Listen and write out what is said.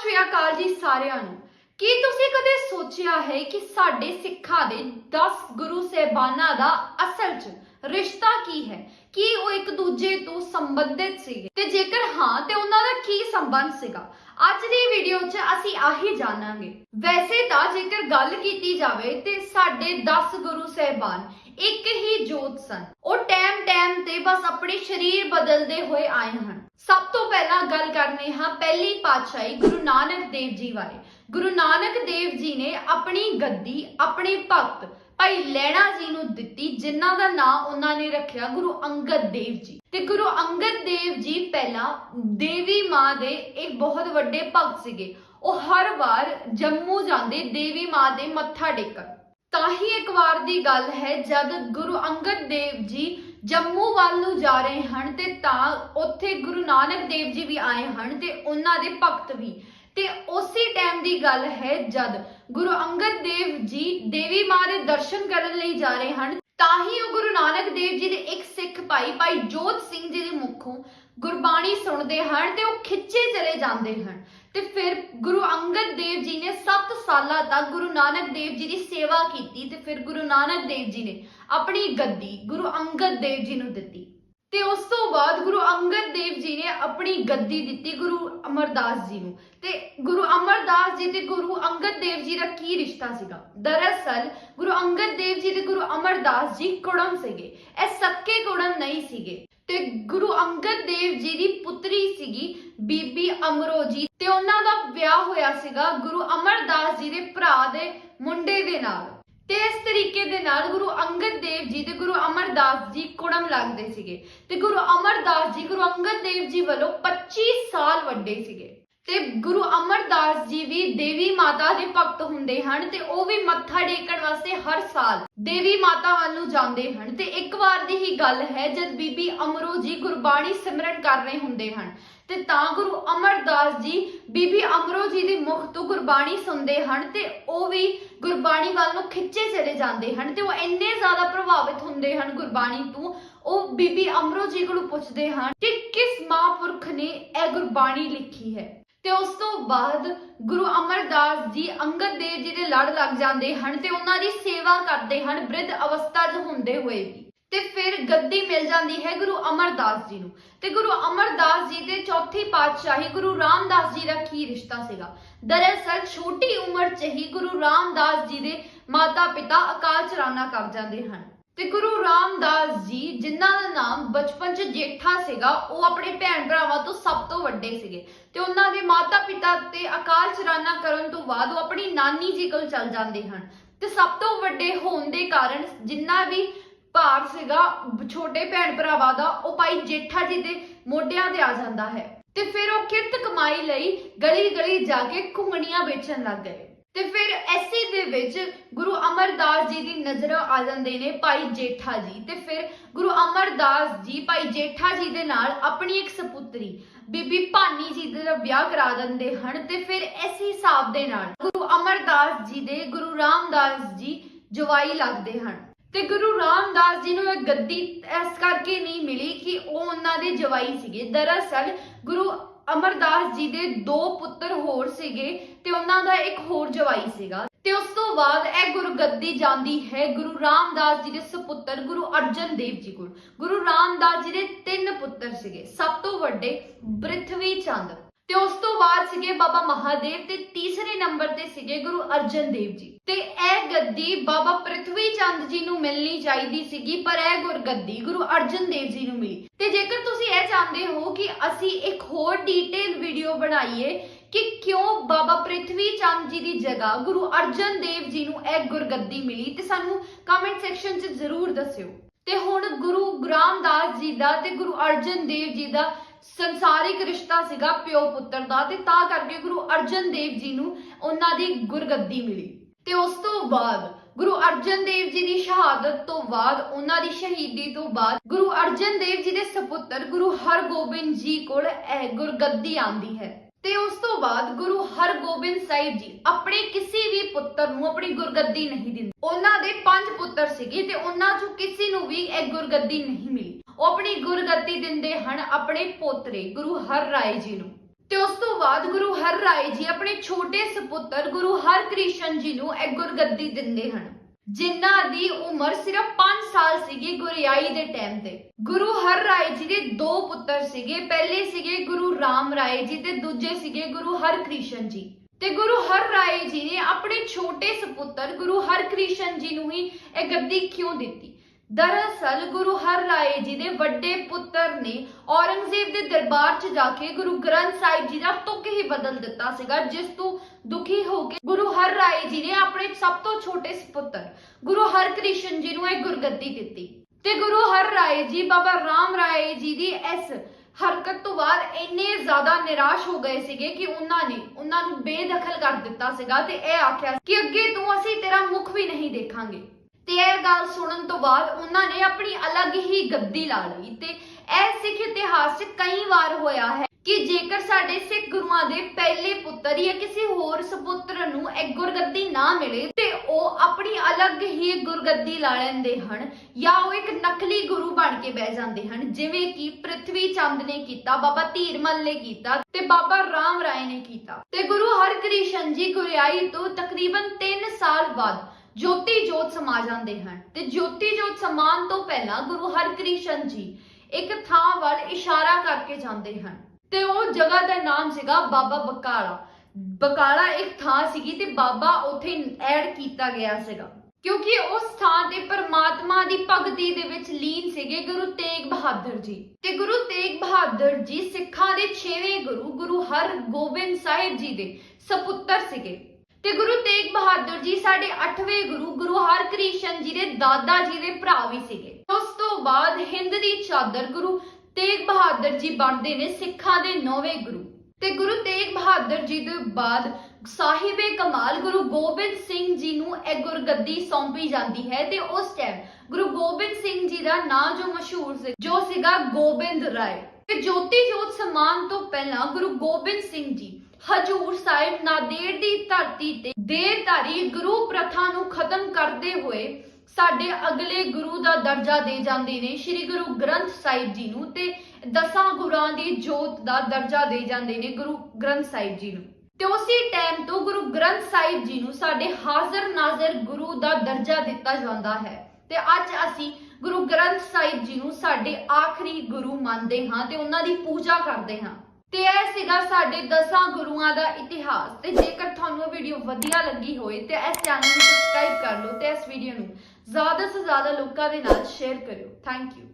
ਸ਼੍ਰੀ ਅਕਾਲ ਜੀ ਸਾਰਿਆਂ ਨੂੰ। ਕੀ ਤੁਸੀਂ ਕਦੇ ਸੋਚਿਆ ਹੈ ਕਿ ਸਾਡੇ ਸਿੱਖਾਂ ਦੇ 10 ਗੁਰੂ ਸਹਿਬਾਨਾਂ ਦਾ ਅਸਲ 'ਚ ਰਿਸ਼ਤਾ ਕੀ ਹੈ? ਕੀ ਉਹ ਇੱਕ ਦੂਜੇ ਤੋਂ ਸੰਬੰਧਿਤ ਸੀਗੇ? ਤੇ ਜੇਕਰ ਹਾਂ, ਤੇ ਉਹਨਾਂ ਦਾ ਕੀ ਸੰਬੰਧ ਸੀਗਾ? ਅੱਜ ਦੀ ਵੀਡੀਓ 'ਚ ਅਸੀਂ ਆਹੀ ਜਾਣਾਂਗੇ। ਵੈਸੇ ਤਾਂ ਜੇਕਰ ਗੱਲ ਕੀਤੀ ਜਾਵੇ, ਤੇ ਸਾਡੇ 10 ਗੁਰੂ ਸਹਿਬਾਨ ਇੱਕ ਹੀ ਜੋਤ ਸਨ। ਉਹ ਟਾਈਮ ਟਾਈਮ ਤੇ ਬਸ ਆਪਣੇ ਸਰੀਰ ਬਦਲਦੇ ਹੋਏ ਆਏ ਹਨ। ਸਭ ਤੋਂ ਪਹਿਲਾਂ ਗੱਲ ਕਰਨੇ ਹਾਂ ਪਹਿਲੀ ਪਾਤਸ਼ਾਹੀ ਗੁਰੂ ਨਾਨਕ ਦੇਵ ਜੀ ਬਾਰੇ। ਗੁਰੂ ਨਾਨਕ ਦੇਵ ਜੀ ਨੇ ਆਪਣੀ ਗੱਦੀ, ਆਪਣੇ ਭਗਤ ਭਾਈ ਲੈਣਾ ਜੀ ਨੂੰ ਦਿੱਤੀ, ਜਿਨ੍ਹਾਂ ਦਾ ਨਾਂ ਉਹਨਾਂ ਨੇ ਰੱਖਿਆ ਗੁਰੂ ਅੰਗਦ ਦੇਵ ਜੀ। ਤੇ ਗੁਰੂ ਅੰਗਦ ਦੇਵ ਜੀ ਪਹਿਲਾਂ ਦੇਵੀ ਮਾਂ ਦੇ ਇੱਕ ਬਹੁਤ ਵੱਡੇ ਭਗਤ ਸੀਗੇ। ਉਹ ਹਰ ਵਾਰ ਜੰਮੂ ਜਾਂਦੇ ਦੇਵੀ ਮਾਂ ਦੇ ਮੱਥਾ ਟੇਕਣ। ਤਾਂ ਹੀ ਇੱਕ ਵਾਰ ਦੀ ਗੱਲ ਹੈ, ਜਦ ਗੁਰੂ ਅੰਗਦ ਦੇਵ ਜੀ ਜੰਮੂ ਵੱਲ ਨੂੰ ਜਾ ਰਹੇ ਹਨ ਤੇ ਤਾਂ ਉੱਥੇ ਗੁਰੂ ਨਾਨਕ ਦੇਵ ਜੀ ਵੀ ਆਏ ਹਨ ਤੇ ਉਹਨਾਂ ਦੇ ਭਗਤ ਵੀ। ਤੇ ਉਸੇ ਟਾਈਮ ਦੀ ਗੱਲ ਹੈ, ਜਦ ਗੁਰੂ ਅੰਗਦ ਦੇਵ ਜੀ ਦੇਵੀ ਮਾਂ ਦੇ ਦਰਸ਼ਨ ਕਰਨ ਲਈ ਜਾ ਰਹੇ ਹਨ, ਤਾਂ ਹੀ ਉਹ ਗੁਰੂ ਨਾਨਕ ਦੇਵ ਜੀ ਦੇ ਇੱਕ ਸਿੱਖ ਭਾਈ ਭਾਈ ਜੋਤ ਸਿੰਘ ਜੀ ਦੇ ਮੁਖੋਂ ਗੁਰਬਾਣੀ ਸੁਣਦੇ ਹਨ ਤੇ ਉਹ ਖਿੱਚੇ ਚਲੇ ਜਾਂਦੇ ਹਨ। ਤੇ ਫਿਰ ਗੁਰੂ ਅੰਗਦ ਦੇਵ ਜੀ ਨੇ 7 ਸਾਲਾਂ ਤੱਕ ਗੁਰੂ ਨਾਨਕ ਦੇਵ ਜੀ ਦੀ ਸੇਵਾ ਕੀਤੀ ਤੇ ਫਿਰ ਗੁਰੂ ਨਾਨਕ ਦੇਵ ਜੀ ਨੇ ਆਪਣੀ ਗੱਦੀ ਗੁਰੂ ਅੰਗਦ ਦੇਵ ਜੀ ਨੂੰ ਦਿੱਤੀ। ਤੇ ਉਸ ਤੋਂ ਬਾਅਦ ਗੁਰੂ ਅੰਗਦ ਦੇਵ ਜੀ ਨੇ ਆਪਣੀ ਗੱਦੀ ਦਿੱਤੀ ਗੁਰੂ ਅਮਰਦਾਸ ਜੀ ਨੂੰ। ਤੇ ਗੁਰੂ ਅਮਰਦਾਸ ਜੀ ਤੇ ਗੁਰੂ ਅੰਗਦ ਦੇਵ ਜੀ ਦਾ ਕੀ ਰਿਸ਼ਤਾ ਸੀਗਾ? ਦਰਅਸਲ ਗੁਰੂ ਅੰਗਦ ਦੇਵ ਜੀ ਤੇ ਗੁਰੂ ਅਮਰਦਾਸ ਜੀ ਕੁੜਮ ਸੀਗੇ। ਇਹ ਸੱਕੇ ਕੁੜਮ ਨਹੀਂ ਸੀਗੇ। ਤੇ ਗੁਰੂ ਅੰਗਦ ਦੇਵ ਜੀ ਦੀ ਪੁੱਤਰੀ ਸੀਗੀ ਬੀਬੀ ਅਮਰੋ ਤੇ ਉਹਨਾਂ ਦਾ ਵਿਆਹ ਹੋਇਆ ਸੀਗਾ ਗੁਰੂ ਅਮਰਦਾਸ ਜੀ ਦੇ ਭਰਾ ਦੇ ਮੁੰਡੇ ਦੇ ਨਾਲ। ਤੇ ਇਸ ਤਰੀਕੇ ਦੇ ਨਾਲ ਗੁਰੂ ਅੰਗਦ ਦੇਵ ਜੀ ਤੇ ਗੁਰੂ ਅਮਰਦਾਸ ਜੀ ਕੁੜਮ ਲੱਗਦੇ ਸੀਗੇ। ਤੇ ਗੁਰੂ ਅਮਰਦਾਸ ਜੀ, ਗੁਰੂ ਅੰਗਦ ਦੇਵ ਜੀ ਵੱਲੋਂ 25 ਸਾਲ ਵੱਡੇ ਸੀਗੇ। ਤੇ ਗੁਰੂ ਅਮਰਦਾਸ ਜੀ ਵੀ ਦੇਵੀ ਮਾਤਾ ਦੇ ਭਗਤ ਹੁੰਦੇ ਹਨ ਤੇ ਉਹ ਵੀ ਮੱਥਾ ਟੇਕਣ ਵਾਸਤੇ ਹਰ ਸਾਲ ਦੇਵੀ ਮਾਤਾ ਵੱਲ ਨੂੰ ਜਾਂਦੇ ਹਨ। ਤੇ ਇੱਕ ਵਾਰ ਦੀ ਹੀ ਗੱਲ ਹੈ, ਜਦ ਬੀਬੀ ਅਮਰੋ ਜੀ ਗੁਰਬਾਣੀ ਸਿਮਰਨ ਕਰ ਰਹੇ ਹੁੰਦੇ ਹਨ, ਤੇ ਤਾਂ ਗੁਰੂ ਅਮਰਦਾਸ ਜੀ ਬੀਬੀ ਅਮਰੋ ਜੀ ਦੇ ਮੁਖ ਤੋਂ ਗੁਰਬਾਣੀ ਸੁਣਦੇ ਹਨ ਤੇ ਉਹ ਵੀ ਗੁਰਬਾਣੀ ਵੱਲ ਨੂੰ ਖਿੱਚੇ ਚਲੇ ਜਾਂਦੇ ਹਨ ਤੇ ਉਹ ਇੰਨੇ ਜ਼ਿਆਦਾ ਪ੍ਰਭਾਵਿਤ ਹੁੰਦੇ ਹਨ ਗੁਰਬਾਣੀ ਤੋਂ, ਉਹ ਬੀਬੀ ਅਮਰੋ ਜੀ ਕੋਲੋਂ ਪੁੱਛਦੇ ਹਨ ਕਿ ਕਿਸ ਮਹਾਂਪੁਰਖ ਨੇ ਇਹ ਗੁਰਬਾਣੀ ਲਿਖੀ ਹੈ? ਤੇ ਉਸ ਤੋਂ ਬਾਅਦ ਗੁਰੂ ਅਮਰਦਾਸ ਜੀ ਅੰਗਦ ਦੇਵ ਜੀ ਦੇ ਲੜ ਲੱਗ ਜਾਂਦੇ ਹਨ ਤੇ ਉਹਨਾਂ ਦੀ ਸੇਵਾ ਕਰਦੇ ਹਨ, ਬ੍ਰਿਧ ਅਵਸਥਾ 'ਚ ਹੁੰਦੇ ਹੋਏ ਵੀ। ਤੇ ਫਿਰ ਗੱਦੀ ਮਿਲ ਜਾਂਦੀ ਹੈ ਗੁਰੂ ਅਮਰਦਾਸ ਜੀ ਨੂੰ। ਤੇ ਗੁਰੂ ਅਮਰਦਾਸ ਜੀ ਦੇ ਚੌਥੀ ਪਾਤਸ਼ਾਹੀ ਗੁਰੂ ਰਾਮਦਾਸ ਜੀ ਦਾ ਕੀ ਰਿਸ਼ਤਾ ਸੀਗਾ? ਦਰਅਸਲ ਛੋਟੀ ਉਮਰ 'ਚ ਹੀ ਗੁਰੂ ਰਾਮਦਾਸ ਜੀ ਦੇ ਮਾਤਾ ਪਿਤਾ ਅਕਾਲ ਚਲਾਣਾ ਕਰ ਜਾਂਦੇ ਹਨ। ਤੇ ਗੁਰੂ ਰਾਮਦਾਸ ਜੀ, ਜਿਨ੍ਹਾਂ ਦਾ ਨਾਮ ਬਚਪਨ 'ਚ ਜੇਠਾ ਸੀਗਾ, ਉਹ ਆਪਣੇ ਭੈਣ ਭਰਾਵਾਂ ਤੋਂ ਸਭ ਤੋਂ ਵੱਡੇ ਸੀਗੇ। ਤੇ ਉਹਨਾਂ ਦੇ ਮਾਤਾ ਪਿਤਾ ਤੇ ਅਕਾਲ ਚਲਾਣਾ ਕਰਨ ਤੋਂ ਬਾਅਦ ਉਹ ਆਪਣੀ ਨਾਨੀ ਜੀ ਕੋਲ ਚਲ ਜਾਂਦੇ ਹਨ। ਤੇ ਸਭ ਤੋਂ ਵੱਡੇ ਹੋਣ ਦੇ ਕਾਰਨ ਜਿੰਨਾ ਵੀ ਭਾਰ ਸੀਗਾ, ਛੋਟੇ ਭੈਣ ਭਰਾਵਾਂ ਦਾ, ਉਹ ਭਾਈ ਜੇਠਾ ਜੀ ਦੇ ਮੋਢਿਆਂ ਤੇ ਆ ਜਾਂਦਾ ਹੈ। ਤੇ ਫਿਰ ਉਹ ਕਿਰਤ ਕਮਾਈ ਲਈ ਗਲੀ ਗਲੀ ਜਾ ਕੇ ਘੁੰਗਣੀਆਂ ਵੇਚਣ ਲੱਗ ਗਏ। ਤੇ ਫਿਰ ਐਸੀ ਦੇ ਵਿੱਚ ਗੁਰੂ ਅਮਰਦਾਸ ਜੀ ਦੀ ਨਜ਼ਰ ਆ ਜਾਂਦੇ ਨੇ ਭਾਈ ਜੇਠਾ ਜੀ। ਤੇ ਫਿਰ ਗੁਰੂ ਅਮਰਦਾਸ ਜੀ ਭਾਈ ਜੇਠਾ ਜੀ ਦੇ ਨਾਲ ਆਪਣੀ ਇੱਕ ਸਪੁੱਤਰੀ, ਬੀਬੀ ਭਾਨੀ ਜੀ ਦਾ ਵਿਆਹ ਕਰਾ ਦਿੰਦੇ ਹਨ ਤੇ ਫਿਰ ਇਸ ਹਿਸਾਬ ਦੇ ਨਾਲ ਗੁਰੂ ਅਮਰਦਾਸ ਜੀ ਦੇ ਗੁਰੂ ਰਾਮਦਾਸ ਜੀ ਜਵਾਈ ਲੱਗਦੇ ਹਨ। ਤੇ ਗੁਰੂ ਰਾਮਦਾਸ ਜੀ ਨੂੰ ਇਹ ਗੱਦੀ ਇਸ ਕਰਕੇ ਨਹੀਂ ਮਿਲੀ ਕਿ ਉਹ ਉਹਨਾਂ ਦੇ ਜਵਾਈ ਸੀਗੇ। ਦਰਅਸਲ ਗੁਰੂ ਅਮਰਦਾਸ ਜੀ ਦੇ ਦੋ ਪੁੱਤਰ ਹੋਰ ਸੀਗੇ ਤੇ ਉਹਨਾਂ ਦਾ ਇੱਕ ਹੋਰ ਜਵਾਈ ਸੀਗਾ। ਤੇ ਉਸ ਤੋਂ ਬਾਅਦ ਇਹ ਗੁਰਗੱਦੀ ਜਾਂਦੀ ਹੈ ਗੁਰੂ ਰਾਮਦਾਸ ਜੀ ਦੇ ਸੁਪੁੱਤਰ ਗੁਰੂ ਅਰਜਨ ਦੇਵ ਜੀ ਕੋਲ। ਗੁਰੂ ਰਾਮਦਾਸ ਜੀ ਦੇ ਤਿੰਨ ਪੁੱਤਰ ਸੀਗੇ। ਸਭ ਤੋਂ ਵੱਡੇ ਬ੍ਰਿਥਵੀ ਚੰਦ। ਤੇ ਉਸ ਤੋਂ ਬਾਅਦ ਸੀਗੇ ਬਾਬਾ ਮਹਾਦੇਵ ਤੇ ਤੀਸਰੇ ਨੰਬਰ ਤੇ ਸੀਗੇ ਗੁਰੂ ਅਰਜਨ ਦੇਵ ਜੀ। ਤੇ ਇਹ ਗੱਦੀ ਬਾਬਾ ਪ੍ਰਿਥਵੀ ਚੰਦ ਜੀ ਨੂੰ ਮਿਲਣੀ ਚਾਹੀਦੀ ਸੀਗੀ, ਪਰ ਇਹ ਗੁਰਗੱਦੀ ਗੁਰੂ ਅਰਜਨ ਦੇਵ ਜੀ ਨੂੰ ਮਿਲੀ। ਤੇ ਜੇਕਰ ਤੁਸੀਂ ਇਹ ਚਾਹੁੰਦੇ ਹੋ ਕਿ ਅਸੀਂ ਇੱਕ ਹੋਰ ਡੀਟੇਲ ਵੀਡੀਓ ਬਣਾਈਏ ਕਿ ਕਿਉਂ ਬਾਬਾ ਪ੍ਰਿਥਵੀ ਚੰਦ ਜੀ ਦੀ ਜਗ੍ਹਾ ਗੁਰੂ ਅਰਜਨ ਦੇਵ ਜੀ ਨੂੰ ਇਹ ਗੁਰਗੱਦੀ ਮਿਲੀ, ਤੇ ਸਾਨੂੰ ਕਮੈਂਟ ਸੈਕਸ਼ਨ 'ਚ ਜ਼ਰੂਰ ਦੱਸਿਓ। ਤੇ ਹੁਣ ਗੁਰੂ ਰਾਮਦਾਸ ਜੀ ਦਾ ਤੇ ਗੁਰੂ ਅਰਜਨ ਦੇਵ ਜੀ ਦਾ ਸੰਸਾਰਿਕ ਰਿਸ਼ਤਾ ਸੀਗਾ ਪਿਓ ਪੁੱਤਰ ਦਾ ਤੇ ਤਾਂ ਕਰਕੇ ਗੁਰੂ ਅਰਜਨ ਦੇਵ ਜੀ ਨੂੰ ਉਹਨਾਂ ਦੀ ਗੁਰਗੱਦੀ ਮਿਲੀ। ਤੇ ਉਸ ਤੋਂ ਬਾਅਦ ਗੁਰੂ ਅਰਜਨ ਦੇਵ ਜੀ ਦੀ ਸ਼ਹਾਦਤ ਤੋਂ ਬਾਅਦ, ਉਹਨਾਂ ਦੀ ਸ਼ਹੀਦੀ ਤੋਂ ਬਾਅਦ ਗੁਰੂ ਅਰਜਨ ਦੇਵ ਜੀ ਦੇ ਸੁਪੁੱਤਰ ਗੁਰੂ ਹਰਗੋਬਿੰਦ ਜੀ ਕੋਲ ਇਹ ਗੁਰਗੱਦੀ ਆਂਦੀ ਹੈ। ਤੇ ਉਸ ਤੋਂ ਬਾਅਦ ਗੁਰੂ ਹਰਗੋਬਿੰਦ ਸਾਹਿਬ ਜੀ ਆਪਣੇ ਕਿਸੇ ਵੀ ਪੁੱਤਰ ਨੂੰ ਆਪਣੀ ਗੁਰਗੱਦੀ ਨਹੀਂ ਦਿੰਦੇ। ਉਹਨਾਂ ਦੇ ਪੰਜ ਪੁੱਤਰ ਸੀਗੇ ਤੇ ਉਹਨਾਂ ਚੋਂ ਕਿਸੇ ਨੂੰ ਵੀ ਇਹ ਗੁਰਗੱਦੀ ਨਹੀਂ ਮਿਲੀ। ਉਹ ਆਪਣੀ ਗੁਰਗੱਦੀ ਦਿੰਦੇ ਹਨ ਆਪਣੇ ਪੋਤਰੇ ਗੁਰੂ ਹਰ ਰਾਏ ਜੀ ਨੂੰ। ਤੇ ਉਸ ਤੋਂ ਬਾਅਦ ਗੁਰੂ ਹਰ ਰਾਏ ਜੀ ਆਪਣੇ ਛੋਟੇ ਸੁਪੁੱਤਰ ਗੁਰੂ ਹਰਕ੍ਰਿਸ਼ਨ ਜੀ ਨੂੰ ਇਹ ਗੁਰਗੱਦੀ ਦਿੰਦੇ ਹਨ। ਜਿਨ੍ਹਾਂ ਦੀ ਉਮਰ ਸਿਰਫ 5 ਸਾਲ ਸੀਗੀ ਗੁਰਿਆਈ ਦੇ ਟਾਈਮ ਤੇ। ਗੁਰੂ ਹਰ ਰਾਏ ਜੀ ਦੇ ਦੋ ਪੁੱਤਰ ਸੀਗੇ, ਪਹਿਲੇ ਸੀਗੇ ਗੁਰੂ ਰਾਮ ਰਾਏ ਜੀ ਤੇ ਦੂਜੇ ਸੀਗੇ ਗੁਰੂ ਹਰਕ੍ਰਿਸ਼ਨ ਜੀ। ਤੇ ਗੁਰੂ ਹਰ ਰਾਏ ਜੀ ਨੇ ਆਪਣੇ ਛੋਟੇ ਸੁਪੁੱਤਰ ਗੁਰੂ ਹਰਕ੍ਰਿਸ਼ਨ ਜੀ ਨੂੰ ਹੀ ਇਹ ਗੱਦੀ ਕਿਉਂ ਦਿੱਤੀ? ਦਰਅਸਲ ਗੁਰੂ ਹਰ ਰਾਏ ਜੀ ਦੇ ਵੱਡੇ ਪੁੱਤਰ ਨੇ ਔਰੰਗਜ਼ੇਬ ਦੇ ਦਰਬਾਰ 'ਚ ਜਾ ਕੇ ਗੁਰੂ ਗ੍ਰੰਥ ਸਾਹਿਬ ਜੀ ਦਾ ਤੁਕ ਹੀ ਬਦਲ ਦਿੱਤਾ ਸੀਗਾ, ਜਿਸ ਤੋਂ ਦੁਖੀ ਹੋ ਕੇ ਗੁਰੂ ਹਰ ਰਾਏ ਜੀ ਨੇ ਆਪਣੇ ਸਭ ਤੋਂ ਛੋਟੇ ਸੁਪੁੱਤਰ ਗੁਰੂ ਹਰਕ੍ਰਿਸ਼ਨ ਜੀ ਨੂੰ ਇਹ ਗੁਰਗੱਦੀ ਦਿੱਤੀ। ਤੇ ਗੁਰੂ ਹਰ ਰਾਏ ਜੀ, ਬਾਬਾ ਰਾਮ ਰਾਏ ਜੀ ਦੀ ਇਸ ਹਰਕਤ ਤੋਂ ਬਾਅਦ ਇੰਨੇ ਜ਼ਿਆਦਾ ਨਿਰਾਸ਼ ਹੋ ਗਏ ਸੀਗੇ ਕਿ ਉਹਨਾਂ ਨੇ, ਉਹਨਾਂ ਨੂੰ ਬੇਦਖਲ ਕਰ ਦਿੱਤਾ ਸੀਗਾ ਤੇ ਇਹ ਆਖਿਆ ਕਿ ਅੱਗੇ ਤੋਂ ਅਸੀਂ ਤੇਰਾ ਮੁਖ ਵੀ ਨਹੀਂ ਦੇਖਾਂਗੇ। ਤੇ ਇਹ ਗੱਲ ਸੁਣਨ ਤੋਂ ਬਾਅਦ ਉਹਨਾਂ ਨੇ ਆਪਣੀ ਅਲੱਗ ਹੀ ਗੱਦੀ ਲਾ ਲਈ ਤੇ ਇਹ ਸਿੱਖ ਇਤਿਹਾਸ 'ਚ ਕਈ ਵਾਰ ਹੋਇਆ ਹੈ ਕਿ ਜੇਕਰ ਸਾਡੇ ਸਿੱਖ ਗੁਰੂਆਂ ਦੇ ਪਹਿਲੇ ਪੁੱਤਰ ਜਾਂ ਕਿਸੇ ਹੋਰ ਸੁਪੁੱਤਰ ਨੂੰ ਇੱਕ ਗੁਰਗੱਦੀ ਨਾ ਮਿਲੇ ਤੇ ਉਹ ਆਪਣੀ ਅਲੱਗ ਹੀ ਗੁਰਗੱਦੀ ਲਾ ਲੈਂਦੇ ਹਨ ਜਾਂ ਉਹ ਇੱਕ ਨਕਲੀ ਗੁਰੂ ਬਣ ਕੇ ਬਹਿ ਜਾਂਦੇ ਹਨ, ਜਿਵੇਂ ਕਿ ਪ੍ਰਿਥਵੀ ਚੰਦ ਨੇ ਕੀਤਾ, ਬਾਬਾ ਧੀਰਮਲ ਨੇ ਕੀਤਾ ਤੇ ਬਾਬਾ ਰਾਮ ਰਾਏ ਨੇ ਕੀਤਾ। ਤੇ ਗੁਰੂ ਹਰਕ੍ਰਿਸ਼ਨ ਜੀ ਗੁਰਿਆਈ ਤੋਂ ਤਕਰੀਬਨ 3 ਸਾਲ ਬਾਅਦ ਜੋਤੀ ਜੋਤ ਸਮਾ ਜਾਂਦੇ ਹਨ। ਤੇ ਜੋਤੀ ਜੋਤ ਸਮਾਨ ਤੋਂ ਪਹਿਲਾਂ ਗੁਰੂ ਹਰਕ੍ਰਿਸ਼ਨ ਜੀ ਇੱਕ ਥਾਂ ਵੱਲ ਇਸ਼ਾਰਾ ਕਰਕੇ ਜਾਂਦੇ ਹਨ। ਤੇ ਉਹ ਜਗ੍ਹਾ ਦਾ ਨਾਮ ਸੀਗਾ ਬਾਬਾ ਬਕਾਲਾ। ਬਕਾਲਾ ਇੱਕ ਥਾਂ ਸੀਗੀ ਤੇ ਬਾਬਾ ਉੱਥੇ ਐਡ ਕੀਤਾ ਗਿਆ ਸੀਗਾ। ਕਿਉਂਕਿ ਉਸ ਥਾਂ ਤੇ ਪਰਮਾਤਮਾ ਦੀ ਭਗਤੀ ਦੇ ਵਿੱਚ ਲੀਨ ਸੀਗੇ ਗੁਰੂ ਤੇਗ ਬਹਾਦਰ ਜੀ। ਤੇ ਗੁਰੂ ਤੇਗ ਬਹਾਦਰ ਜੀ ਸਿੱਖਾਂ ਦੇ 6ਵੇਂ ਗੁਰੂ ਗੁਰੂ ਹਰਗੋਬਿੰਦ ਸਾਹਿਬ ਜੀ ਦੇ ਸਪੁੱਤਰ ਸੀਗੇ। ਤੇ ਗੁਰੂ ਤੇਗ ਬਹਾਦਰ ਜੀ ਸਾਡੇ 8ਵੇਂ ਗੁਰੂ ਗੁਰੂ ਹਰਕ੍ਰਿਸ਼ਨ ਜੀ ਦੇ ਦਾਦਾ ਜੀ ਦੇ ਭਰਾ ਵੀ ਸੀਗੇ। ਉਸ ਤੋਂ ਬਾਅਦ ਹਿੰਦ ਦੀ ਚਾਦਰ ਗੁਰੂ ਤੇਗ ਬਹਾਦਰ ਜੀ ਬਣਦੇ ਨੇ ਸਿੱਖਾਂ ਦੇ 9ਵੇਂ ਗੁਰੂ। ਤੇ ਗੁਰੂ ਤੇਗ ਬਹਾਦਰ ਜੀ ਦੇ ਬਾਅਦ ਸਾਹਿਬੇ ਕਮਾਲ ਗੁਰੂ ਗੋਬਿੰਦ ਸਿੰਘ ਜੀ ਨੂੰ ਇਹ ਗੁਰਗੱਦੀ ਸੌਂਪੀ ਜਾਂਦੀ ਹੈ ਤੇ ਉਸ ਟਾਈਮ ਗੁਰੂ ਗੋਬਿੰਦ ਸਿੰਘ ਜੀ ਦਾ ਨਾਂ ਜੋ ਮਸ਼ਹੂਰ ਸੀ, ਜੋ ਸੀਗਾ ਗੋਬਿੰਦ ਰਾਏ। ਤੇ ਜੋਤੀ ਜੋਤ ਸਮਾਨ ਤੋਂ ਪਹਿਲਾਂ ਗੁਰੂ ਗੋਬਿੰਦ ਸਿੰਘ ਜੀ ਹਜੂਰ ਸਾਹਿਬ ਨਾਦੇੜ ਦੀ ਧਰਤੀ ਤੇ ਦੇਹਧਾਰੀ ਗੁਰੂ ਪ੍ਰਥਾ ਨੂੰ ਖਤਮ ਕਰਦੇ ਹੋਏ ਸਾਡੇ ਅਗਲੇ ਗੁਰੂ ਦਾ ਦਰਜਾ ਦੇ ਜਾਂਦੇ ਨੇ। ਸ੍ਰੀ ਗੁਰੂ ਗ੍ਰੰਥ ਸਾਹਿਬ ਜੀ ਨੂੰ ਤੇ ਦਸਾਂ ਗੁਰਾਂ ਦੀ ਜੋਤ ਦਾ ਦਰਜਾ ਦੇ ਜਾਂਦੇ ਨੇ ਗੁਰੂ ਗ੍ਰੰਥ ਸਾਹਿਬ ਜੀ ਨੂੰ। ਤੇ ਉਸੇ ਟਾਈਮ ਤੋਂ ਗੁਰੂ ਗ੍ਰੰਥ ਸਾਹਿਬ ਜੀ ਨੂੰ ਸਾਡੇ ਹਾਜ਼ਰ ਨਾਜ਼ਰ ਗੁਰੂ ਦਾ ਦਰਜਾ ਦਿੱਤਾ ਜਾਂਦਾ ਹੈ। ਤੇ ਅੱਜ ਅਸੀਂ ਗੁਰੂ ਗ੍ਰੰਥ ਸਾਹਿਬ ਜੀ ਨੂੰ ਸਾਡੇ ਆਖਰੀ ਗੁਰੂ ਮੰਨਦੇ ਹਾਂ ਤੇ ਉਹਨਾਂ ਦੀ ਪੂਜਾ ਕਰਦੇ ਹਾਂ। ਤੇ ਇਹ ਸੀਗਾ ਸਾਡੇ ਦਸਾਂ ਗੁਰੂਆਂ ਦਾ ਇਤਿਹਾਸ। ਤੇ ਜੇਕਰ ਤੁਹਾਨੂੰ ਇਹ ਵੀਡੀਓ ਵਧੀਆ ਲੱਗੀ ਹੋਏ, ਤੇ ਇਸ ਚੈਨਲ ਨੂੰ ਸਬਸਕ੍ਰਾਈਬ ਕਰ ਲਓ ਤੇ ਇਸ ਵੀਡੀਓ ਨੂੰ ਜ਼ਿਆਦਾ ਤੋਂ ਜ਼ਿਆਦਾ ਲੋਕਾਂ ਦੇ ਨਾਲ ਸ਼ੇਅਰ ਕਰਿਓ। Thank you